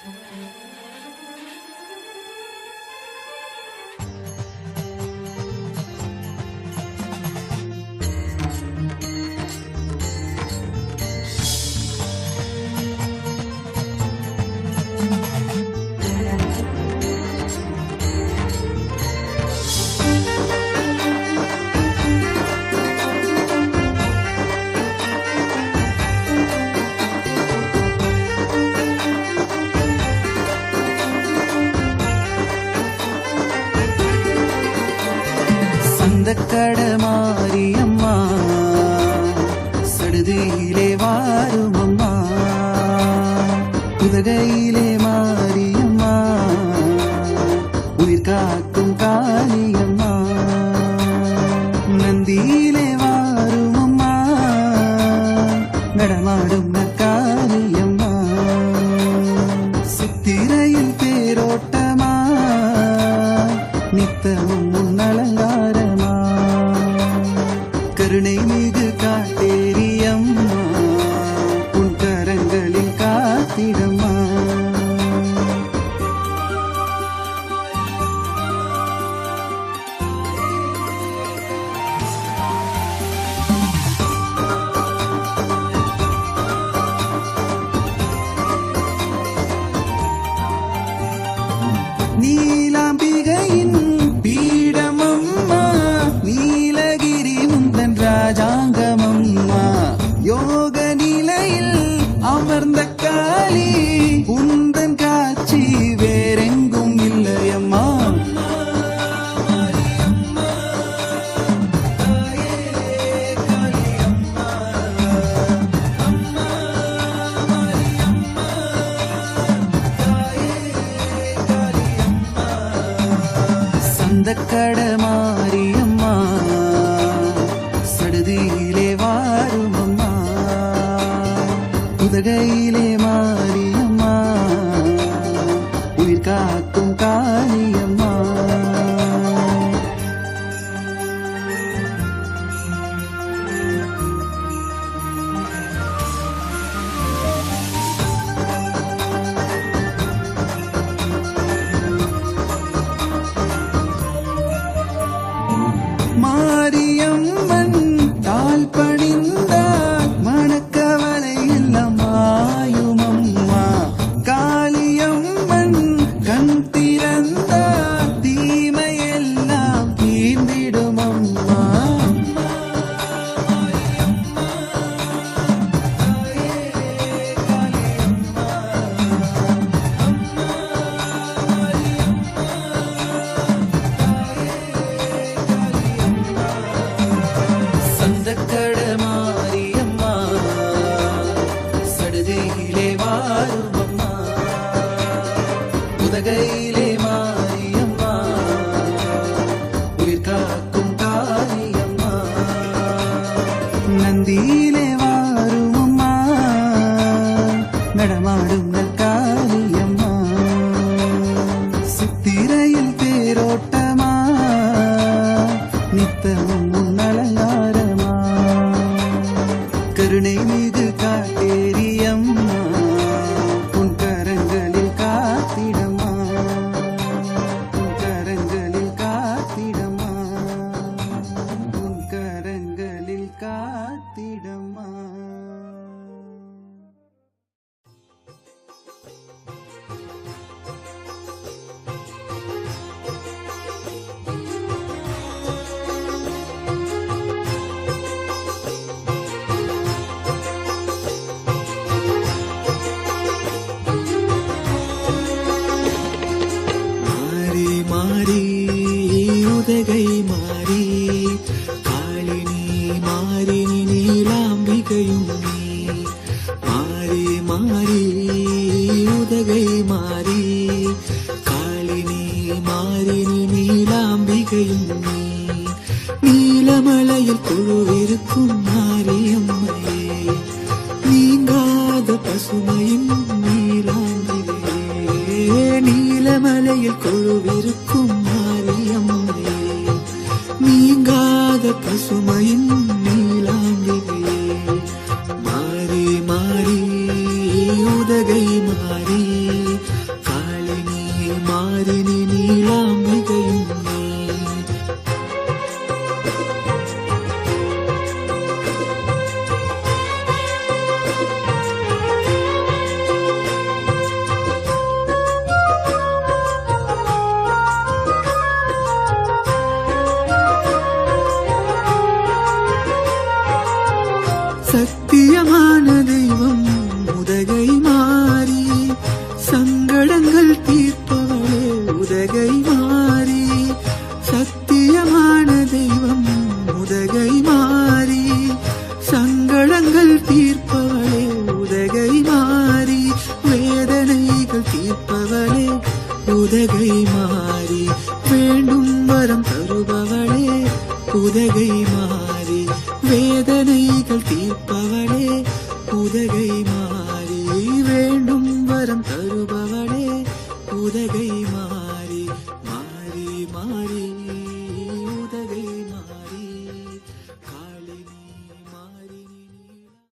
சந்தக்கட மாரியம்மா சடுதியிலே வாரும் அம்மா உதகையிலே மாரியம்மா உயிர் காக்கும் காளியம்மா நந்தியிலே வாரும் அம்மா நீலாம்பிகையின் பீடமம்மா நீலகிரி முந்தன் ராஜாங்கமம்மா. யோக நிலையில் அமர்ந்த மாரியம்மா. சடுதியிலே வாரும் அம்மா உதகையிலே மாரியம்மா. உயிர் காக்கும் காளியம்மா உதகையிலே மாரியம்மா உயிர் காக்கும் காளியம்மா நந்தியிலே வாரும் அம்மா நடமாடும் நற்காளியம்மா சித்திரையில் தேரோட்டமா நித்தமும் முன்னலங்காரமா உதகை மாறி காளினி மாறினி நீலாம்பிகையும் நீ மாறி மாறி உதகை மாறி காளினி மாறினி நீலாம்பிகையும் நீ. நீலமலையில் താരിണി നീളാംബികയും சத்தியமான தெய்வம் உதகை மாறி சங்கடங்கள் உதகை மாறி சத்தியமான தெய்வம் உதகை மாறி சங்கடங்கள் தீர்ப்பவளே உதகை மாறி வேதனைகள் தீர்ப்பவளே உதகை மாறி வேண்டும் வரம் தருபவளே உதகை மாறி வேதனைகள் தீர்ப்பவளே உதகை மாறி வேண்டும் வரம் தருபவளே உதகை மாறி.